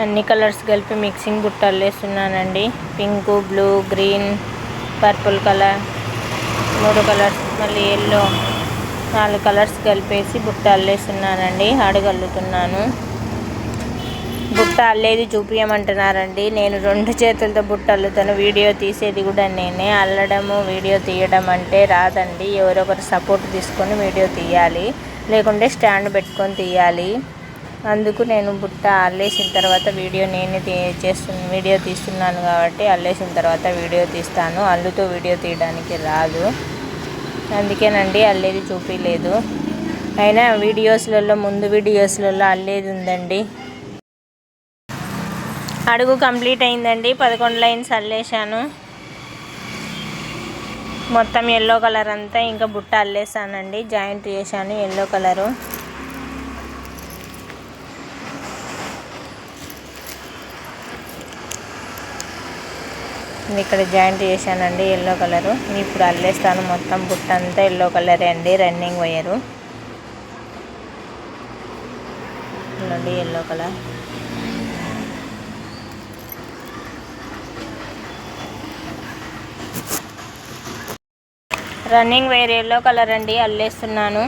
అన్ని కలర్స్ కలిపి మిక్సింగ్ బుట్టలు వేస్తున్నానండి. Pink blue green purple colour. మూడు కలర్స్ మళ్ళీ ఎల్లో నాలుగు కలర్స్ కలిపేసి బుట్ట అల్లేస్తున్నానండి అడగల్లుతున్నాను బుట్ట అల్లేది చూపించమంటున్నారండి నేను రెండు చేతులతో బుట్ట అల్లుతాను. వీడియో తీసేది కూడా నేనే. అల్లడము వీడియో తీయడం అంటే రాదండి. ఎవరొకరు సపోర్ట్ తీసుకొని వీడియో తీయాలి. లేకుంటే స్టాండ్ పెట్టుకొని తీయాలి. అందుకు నేను బుట్ట అల్లేసిన తర్వాత వీడియో నేనే తీ చేస్తున్న వీడియో తీస్తున్నాను కాబట్టి అల్లేసిన తర్వాత వీడియో తీస్తాను. అల్లుతో వీడియో తీయడానికి రాదు. అందుకేనండి అల్లేది చూపించలేదు అయినా వీడియోస్లలో ముందు వీడియోస్లలో అల్లేది ఉందండి. అడుగు కంప్లీట్ అయిందండి. పదకొండు లైన్స్ అల్లేసాను మొత్తం ఎల్లో కలర్ అంతా ఇంకా బుట్ట అల్లేసానండి. జాయింట్ చేశాను ఎల్లో కలరు. ఇక్కడ జాయింట్ చేశానండి ఎల్లో కలరు ఇప్పుడు అల్లేస్తాను మొత్తం బుట్ట అంతా ఎల్లో కలరే అండి రన్నింగ్ వైరు చూడండి yellow colour running wire yellow colour అండి అల్లేస్తున్నాను.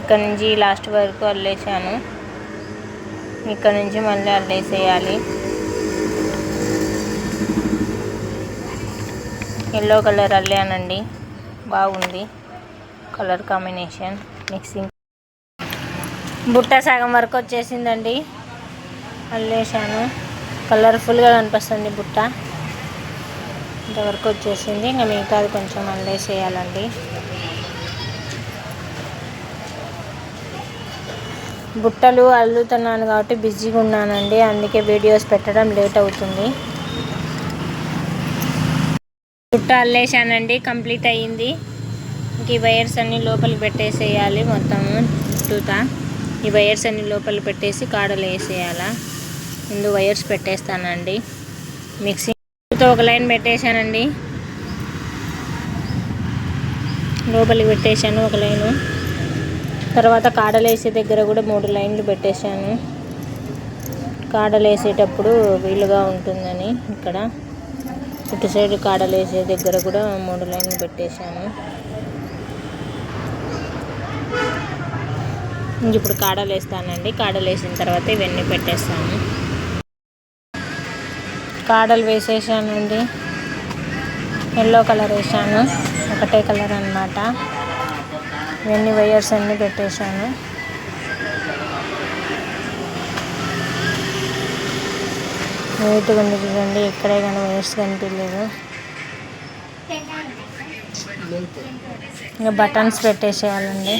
ఇక్కడ నుంచి లాస్ట్ వరకు అల్లేసాను ఇక్కడ నుంచి మళ్ళీ అల్లేసేయాలి. ఎల్లో కలర్ అల్లానండి బాగుంది. కలర్ కాంబినేషన్ మిక్సింగ్ బుట్ట సగం వరకు వచ్చేసిందండి. అల్లేసాను కలర్ఫుల్గా కనిపిస్తుంది బుట్ట. ఇంతవరకు వచ్చేసింది. ఇంకా మిగతాది కొంచెం అల్లేసేయాలండి. బుట్టలు అల్లుతున్నాను కాబట్టి బిజీగా ఉన్నానండి. అందుకే వీడియోస్ పెట్టడం లేట్ అవుతుంది. బుట్ట అల్లేసానండి కంప్లీట్ అయ్యింది. ఇంక ఈ వైర్స్ అన్నీ లోపలికి పెట్టేసేయాలి మొత్తము చుట్టూతా. ఈ వైర్స్ అన్ని లోపల పెట్టేసి కాడలు వేసేయాలా. ముందు వైర్స్ పెట్టేస్తానండి. మిక్సీతో ఒక లైన్ పెట్టేశానండి. లోపలికి పెట్టేశాను ఒక లైను. తర్వాత కాడలు వేసే దగ్గర కూడా మూడు లైన్లు పెట్టేశాను. కాడలు వేసేటప్పుడు వీలుగా ఉంటుందని ఇక్కడ. ఇటు సైడ్ కాడలు వేసే దగ్గర కూడా మూడు లైన్లు పెట్టేశాను. ఇప్పుడు కాడలు వేస్తానండి కాడలు వేసిన తర్వాత ఇవన్నీ పెట్టేస్తాను. కాడలు వేసేసానండి. ఎల్లో కలర్ వేసాను. ఒకటే కలర్ అనమాట ఇవన్నీ వైర్స్ అన్నీ పెట్టేశాను. నీట్గా ఉంది చూడండి. ఎక్కడే కానీ వేస్ట్ కనిపించలేదు. ఇంకా బటన్స్ పెట్టేసేయాలండి.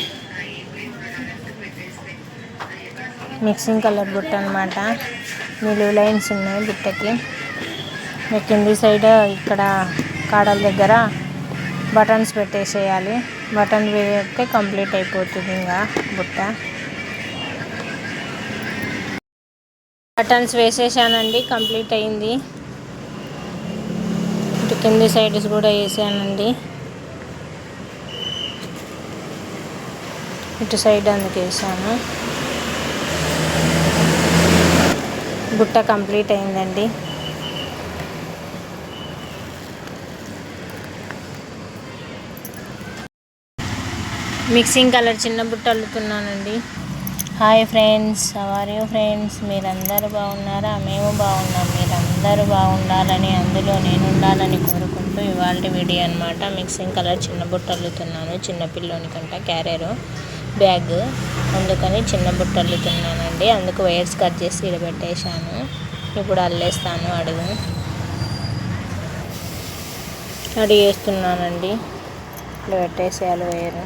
మిక్సింగ్ కలర్ బుట్ట అనమాట నిలువు లైన్స్ ఉన్నాయి బుట్టకి. కింది సైడ్ ఇక్కడ కాడల దగ్గర బటన్స్ పెట్టేసేయాలి. బటన్ వేస్తే కంప్లీట్ అయిపోతుంది ఇంకా బుట్ట. బటన్స్ వేసేసానండి కంప్లీట్ అయింది. ఇటు కింది సైడ్స్ కూడా వేసానండి. ఇటు సైడ్ అందుకు వేసాను. బుట్ట కంప్లీట్ అయిందండి. మిక్సింగ్ కలర్ చిన్న బుట్ట అల్లుతున్నానండి. Hi friends are you friends మీరందరూ బాగున్నారా? మేము బాగున్నాం. మీరందరూ బాగుండాలని అందులో నేను ఉండాలని కోరుకుంటూ ఇవాళ వీడియో అనమాట మిక్సింగ్ కలర్ చిన్న బుట్ట అల్లుతున్నాను చిన్న పిల్లోనికంట క్యారియర్ బ్యాగ్ అందుకని చిన్న బుట్ట అల్లుతున్నానండి అందుకు వైర్స్ కట్ చేసి ఇడబెట్టేశాను. ఇప్పుడు అల్లేస్తాను అడుగు. అడిగి వేస్తున్నానండి ఇట్లా పెట్టేసేయాలి వైరు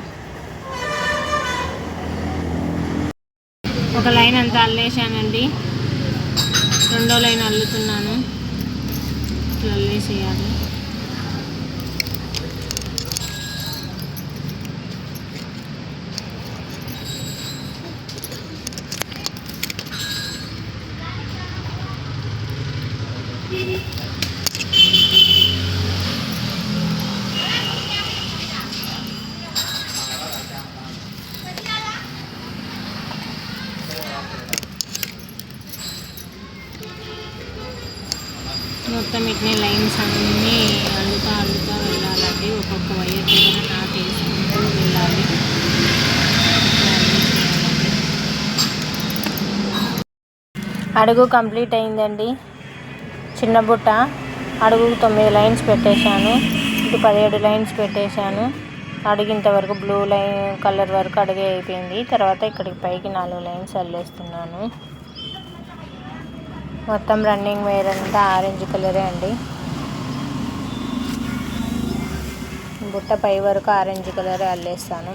ఒక లైన్ అంతా అల్లేసానండి రెండో లైన్ అల్లుతున్నాను. ఇట్లా అల్లేసేయాలి. మొత్తం ఇట్నే లైన్స్ అన్నీ అల్లుతా అల్లుతా వెళ్ళాలండి. ఒక్కొక్క వైర్ దగ్గర నాట్ వేసుకుంటూ వెళ్ళాలి. అడుగు కంప్లీట్ అయిందండి. చిన్న బుట్ట అడుగు తొమ్మిది లైన్స్ పెట్టేశాను. ఇటు పదిహేడు లైన్స్ పెట్టేశాను. అడుగు ఇంతవరకు బ్లూ లైన్ కలర్ వరకు అడిగే అయిపోయింది. తర్వాత ఇక్కడికి పైకి నాలుగు లైన్స్ అల్లేస్తున్నాను. మొత్తం రన్నింగ్ వేర్ అంతా ఆరెంజ్ కలరే అండి. బుట్ట పై వరకు ఆరెంజ్ కలరే అల్లేస్తాను.